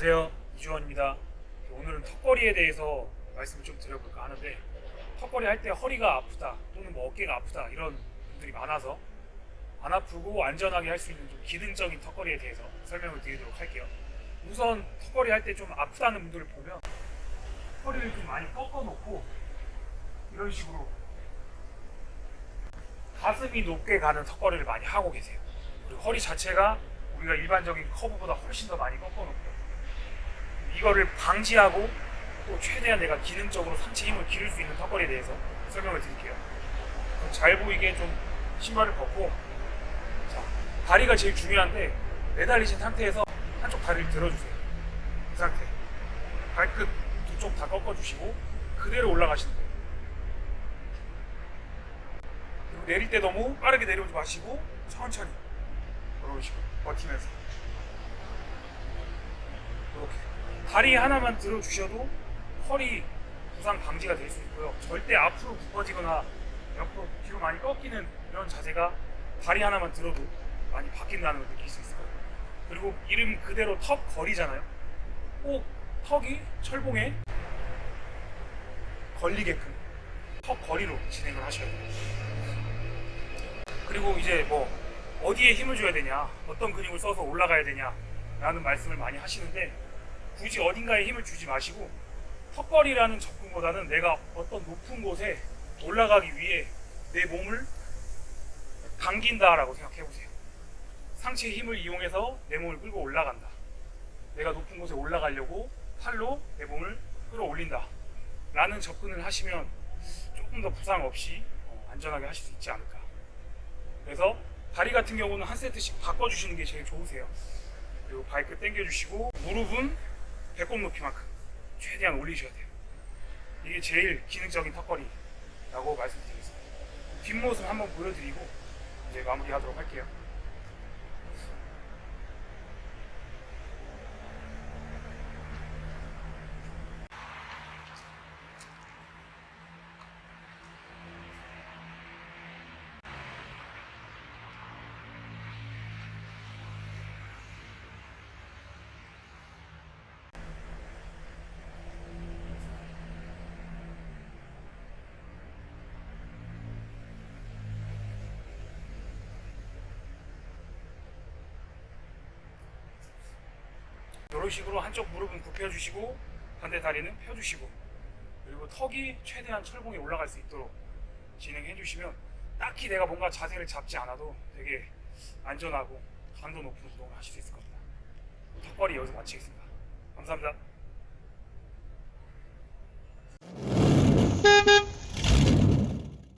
안녕하세요. 이주원입니다. 오늘은 턱걸이에 대해서 말씀을 좀 드려볼까 하는데 턱걸이 할 때 허리가 아프다 또는 뭐 어깨가 아프다 이런 분들이 많아서 안 아프고 안전하게 할 수 있는 좀 기능적인 턱걸이에 대해서 설명을 드리도록 할게요. 우선 턱걸이 할 때 좀 아프다는 분들을 보면 허리를 좀 많이 꺾어 놓고 이런 식으로 가슴이 높게 가는 턱걸이를 많이 하고 계세요. 그리고 허리 자체가 우리가 일반적인 커브보다 훨씬 더 많이 꺾어 놓고 이거를 방지하고 또 최대한 내가 기능적으로 상체 힘을 기를 수 있는 턱걸이에 대해서 설명을 드릴게요. 잘 보이게 좀 신발을 벗고 자 다리가 제일 중요한데 매달리신 상태에서 한쪽 다리를 들어주세요. 이 상태 발끝 두 쪽 다 꺾어주시고 그대로 올라가시는 거예요. 내릴 때 너무 빠르게 내려오지 마시고 천천히 식으로 버티면서 이렇게 다리 하나만 들어주셔도 허리 부상 방지가 될 수 있고요. 절대 앞으로 굽어지거나 옆으로 뒤로 많이 꺾이는 이런 자세가 다리 하나만 들어도 많이 바뀐다는 걸 느낄 수 있을 거예요. 그리고 이름 그대로 턱 거리잖아요. 꼭 턱이 철봉에 걸리게끔 턱 거리로 진행을 하셔야 돼요. 그리고 이제 뭐 어디에 힘을 줘야 되냐, 어떤 근육을 써서 올라가야 되냐라는 말씀을 많이 하시는데 굳이 어딘가에 힘을 주지 마시고 턱걸이라는 접근보다는 내가 어떤 높은 곳에 올라가기 위해 내 몸을 당긴다라고 생각해 보세요. 상체의 힘을 이용해서 내 몸을 끌고 올라간다. 내가 높은 곳에 올라가려고 팔로 내 몸을 끌어올린다. 라는 접근을 하시면 조금 더 부상 없이 어, 안전하게 하실 수 있지 않을까. 그래서 다리 같은 경우는 한 세트씩 바꿔주시는 게 제일 좋으세요. 그리고 발끝 당겨주시고 무릎은 배꼽 높이만큼 최대한 올리셔야 돼요. 이게 제일 기능적인 턱걸이라고 말씀드리겠습니다. 뒷모습 한번 보여드리고 이제 마무리하도록 할게요. 이런 식으로 한쪽 무릎은 굽혀주시고 반대 다리는 펴주시고 그리고 턱이 최대한 철봉에 올라갈 수 있도록 진행해 주시면 딱히 내가 뭔가 자세를 잡지 않아도 되게 안전하고 강도 높은 운동을 하실 수 있을 겁니다. 턱걸이 여기서 마치겠습니다. 감사합니다.